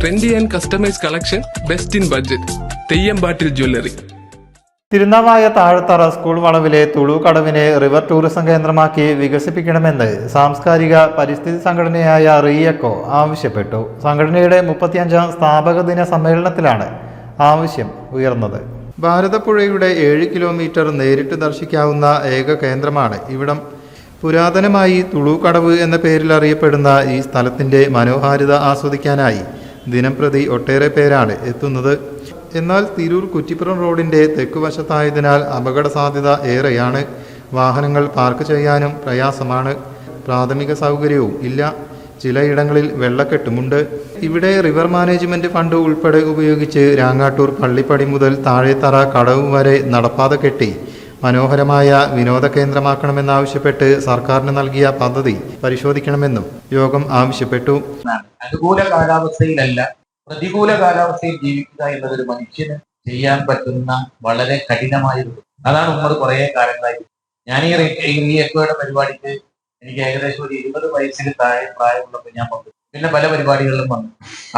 Trendy and customise collection best in budget തെയ്യമ്പാട്ടിൽ jewellery Thirunavaya Thazhathara school വളവിലെ തുളു കടവിനെ river tourism കേന്ദ്രമാക്കി വികസിപ്പിക്കണമെന്ന് സാംസ്കാരിക പരിസ്ഥിതി സംഘടനയായ റിയക്കോ ആവശ്യപ്പെട്ടു. സംഘടനയുടെ മുപ്പത്തിയഞ്ചാം സ്ഥാപക ദിന സമ്മേളനത്തിലാണ് ആവശ്യം ഉയർന്നത്. ഭാരതപ്പുഴയുടെ ഏഴ് കിലോമീറ്റർ നേരിട്ട് ദർശിക്കാവുന്ന ഏക കേന്ദ്രമാണ് ഇവിടം. പുരാതനമായി തുളു കടവ് എന്ന പേരിൽ അറിയപ്പെടുന്ന ഈ സ്ഥലത്തിന്റെ മനോഹാരിത ആസ്വദിക്കാനായി ദിനംപ്രതി ഒട്ടേറെ പേരാണ് എത്തുന്നത്. എന്നാൽ തിരൂർ കുറ്റിപ്പുറം റോഡിന്റെ തെക്കുവശത്തായതിനാൽ അപകട സാധ്യത ഏറെയാണ്. വാഹനങ്ങൾ പാർക്ക് ചെയ്യാനും പ്രയാസമാണ്. പ്രാഥമിക സൗകര്യവും ഇല്ല. ചിലയിടങ്ങളിൽ വെള്ളക്കെട്ടുമുണ്ട്. ഇവിടെ റിവർ മാനേജ്മെന്റ് ഫണ്ട് ഉൾപ്പെടെ ഉപയോഗിച്ച് രാങ്ങാട്ടൂർ പള്ളിപ്പടി മുതൽ താഴെത്തറ കടവ് വരെ നടപ്പാത കെട്ടി മനോഹരമായ വിനോദ കേന്ദ്രമാക്കണമെന്നാവശ്യപ്പെട്ട് സർക്കാരിന് നൽകിയ പദ്ധതി പരിശോധിക്കണമെന്നും യോഗം ആവശ്യപ്പെട്ടു അനുകൂല കാലാവസ്ഥയിലല്ല പ്രതികൂല കാലാവസ്ഥയിൽ ജീവിക്കുക എന്നത് ഒരു മനുഷ്യന് ചെയ്യാൻ പറ്റുന്ന വളരെ കഠിനമായൊരു അതാണ് ഉമ്മർ കുറെ കാലങ്ങളായി ഞാൻ ഈ റീ- എക്കോയുടെ പരിപാടിക്ക് എനിക്ക് ഏകദേശം ഒരു ഇരുപത് വയസ്സിന് താഴെ പ്രായമുള്ളപ്പോൾ ഞാൻ വന്നു പിന്നെ പല പരിപാടികളിലും വന്നു.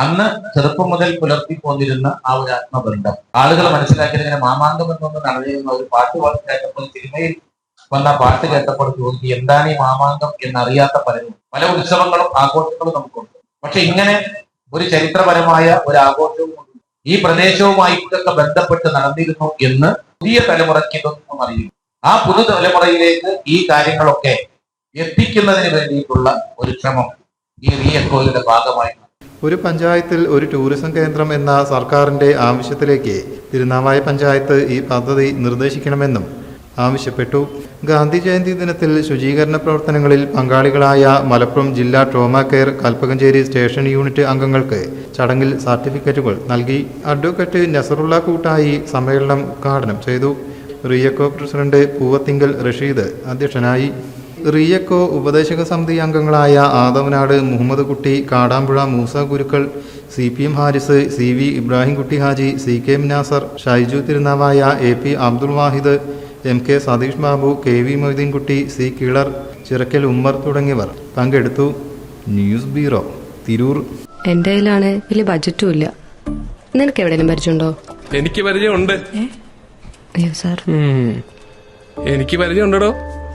അന്ന് ചെറുപ്പം മുതൽ പുലർത്തി പോന്നിരുന്ന ആ ഒരു ആത്മബന്ധം. ആളുകൾ മനസ്സിലാക്കിയത് ഇങ്ങനെ മാമാങ്കം എന്നൊന്ന് നടന്നിരുന്ന ഒരു പാട്ട് കേട്ടപ്പോൾ സിനിമയിൽ വന്ന പാട്ട് കേട്ടപ്പോൾ ചോദിച്ചു എന്താണ് ഈ മാമാങ്കം എന്നറിയാത്ത പലരും പല ഉത്സവങ്ങളും ആഘോഷങ്ങളും നമുക്കുണ്ട്. പക്ഷെ ഇങ്ങനെ ഒരു ചരിത്രപരമായ ഒരു ആഘോഷവും. ഈ പ്രദേശവുമായിട്ടൊക്കെ ബന്ധപ്പെട്ട് നടന്നിരുന്നു എന്ന് പുതിയ തലമുറയ്ക്ക് ഇതൊന്നും അറിയില്ല. ആ പുതുതലമുറയിലേക്ക് ഈ കാര്യങ്ങളൊക്കെ എത്തിക്കുന്നതിന് വേണ്ടിയിട്ടുള്ള ഒരു ശ്രമം. ഭാഗമായി. ഒരു പഞ്ചായത്തിൽ ഒരു ടൂറിസം കേന്ദ്രം എന്ന സർക്കാരിന്റെ ആവശ്യത്തിലേക്ക് തിരുനാവായ പഞ്ചായത്ത് ഈ പദ്ധതി നിർദ്ദേശിക്കണമെന്നും ആവശ്യപ്പെട്ടു. ഗാന്ധി ജയന്തി ദിനത്തിൽ ശുചീകരണ പ്രവർത്തനങ്ങളിൽ പങ്കാളികളായ മലപ്പുറം ജില്ലാ trauma care Kalpakanchery station unit അംഗങ്ങൾക്ക് ചടങ്ങിൽ സർട്ടിഫിക്കറ്റുകൾ നൽകി. അഡ്വക്കേറ്റ് നസറുള്ള കൂട്ടായി സമ്മേളനം ഉദ്ഘാടനം ചെയ്തു. റിയക്കോ പ്രസിഡന്റ് പൂവത്തിങ്കൽ റഷീദ് അധ്യക്ഷനായി. റിയക്കോ ഉപദേശക സമിതി അംഗങ്ങളായ ആദവനാട് മുഹമ്മദ് കുട്ടി Kadampuzha Moosa Gurukkal C P M Haris C V Ibrahimkutty Haji C K മിനാസർ Nasar Shaiju Thirunavaya A P Abdul Vahid M K Satheesh Babu K V Moideenkutty C കിളർ Chirakkal Ummer തുടങ്ങിയവർ പങ്കെടുത്തു. News bureau Tirur. എന്റെ കയ്യിലാണ് വലിയ ബജറ്റും ഇല്ല. നിനക്ക് എവിടെയും പരിചയമുണ്ടോ? എനിക്ക് പരിചയമുണ്ട്. അയ്യോ സാർ. എനിക്ക് പരിചയമുണ്ടോ